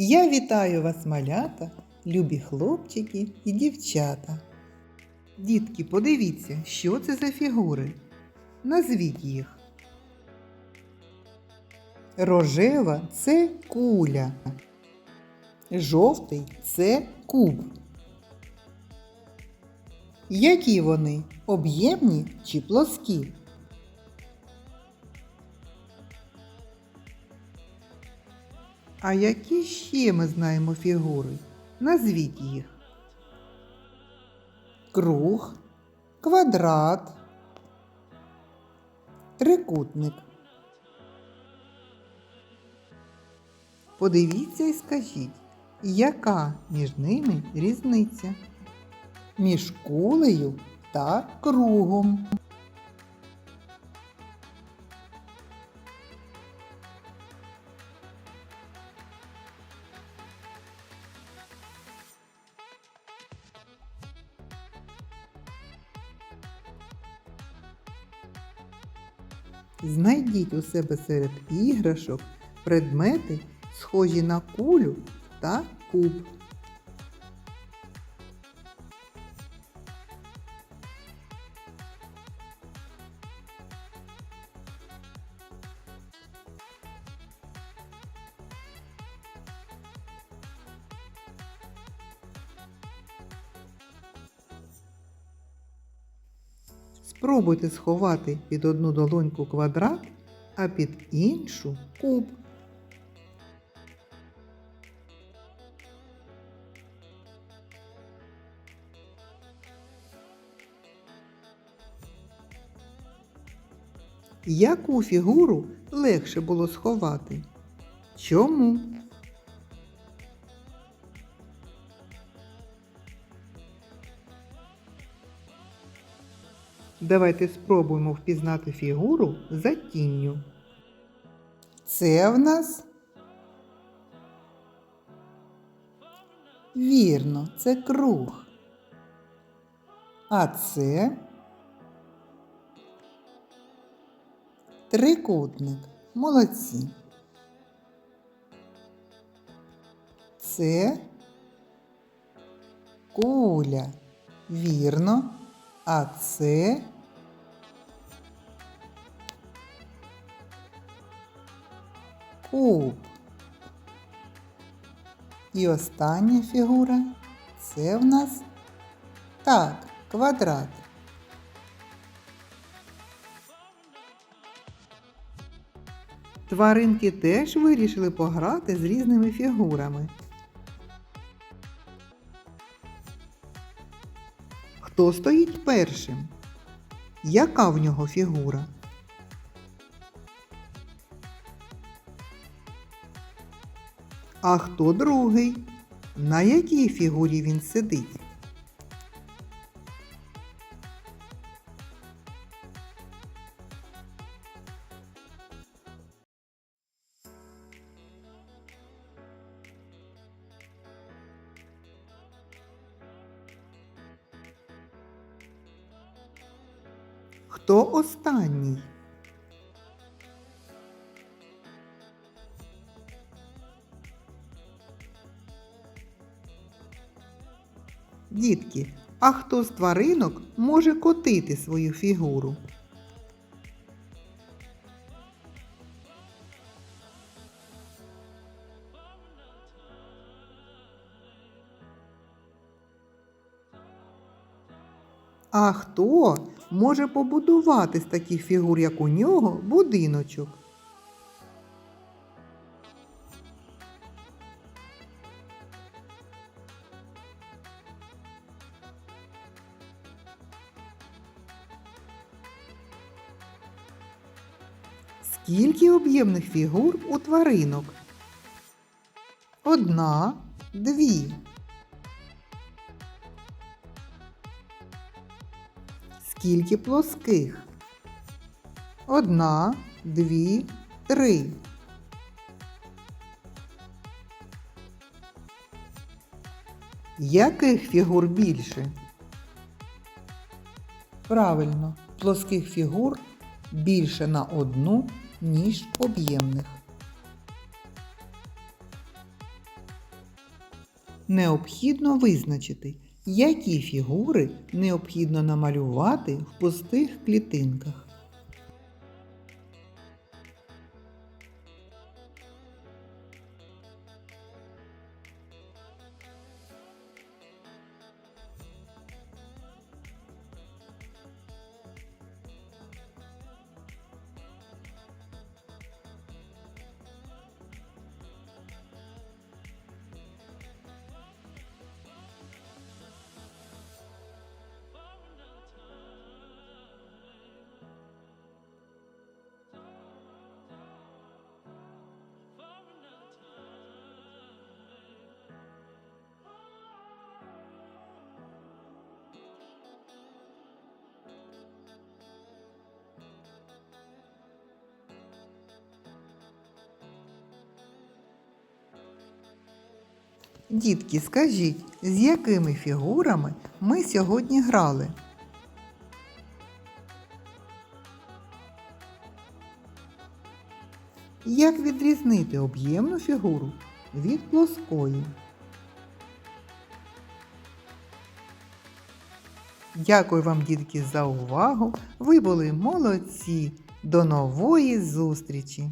Я вітаю вас, малята, любі хлопчики і дівчата. Дітки, подивіться, що це за фігури. Назвіть їх. Рожева це куля. Жовтий це куб. Які вони? Об'ємні чи плоскі? А які ще ми знаємо фігури? Назвіть їх. Круг, квадрат, трикутник. Подивіться і скажіть, яка між ними різниця? Між кулею та кругом. Знайдіть у себе серед іграшок предмети, схожі на кулю та куб. Спробуйте сховати під одну долоньку квадрат, а під іншу куб. Яку фігуру легше було сховати? Чому? Давайте спробуємо впізнати фігуру за тінню. Це в нас. Вірно, це круг. А це трикутник. Молодці. Це куля. Вірно. А це куб. І остання фігура це в нас так, квадрат. Тваринки теж вирішили пограти з різними фігурами. Хто стоїть першим? Яка в нього фігура? А хто другий? На якій фігурі він сидить? Хто останній? Дітки, а хто з тваринок може котити свою фігуру? А хто може побудувати з таких фігур, як у нього, будиночок? Скільки об'ємних фігур у тваринок? Одна, дві. Скільки плоских? Одна, дві, три. Яких фігур більше? Правильно, плоских фігур більше на одну, ніж об'ємних. необхідно визначити, які фігури необхідно намалювати в пустих клітинках. Дітки, скажіть, з якими фігурами ми сьогодні грали? Як відрізнити об'ємну фігуру від плоскої? Дякую вам, дітки, за увагу. Ви були молодці. До нової зустрічі!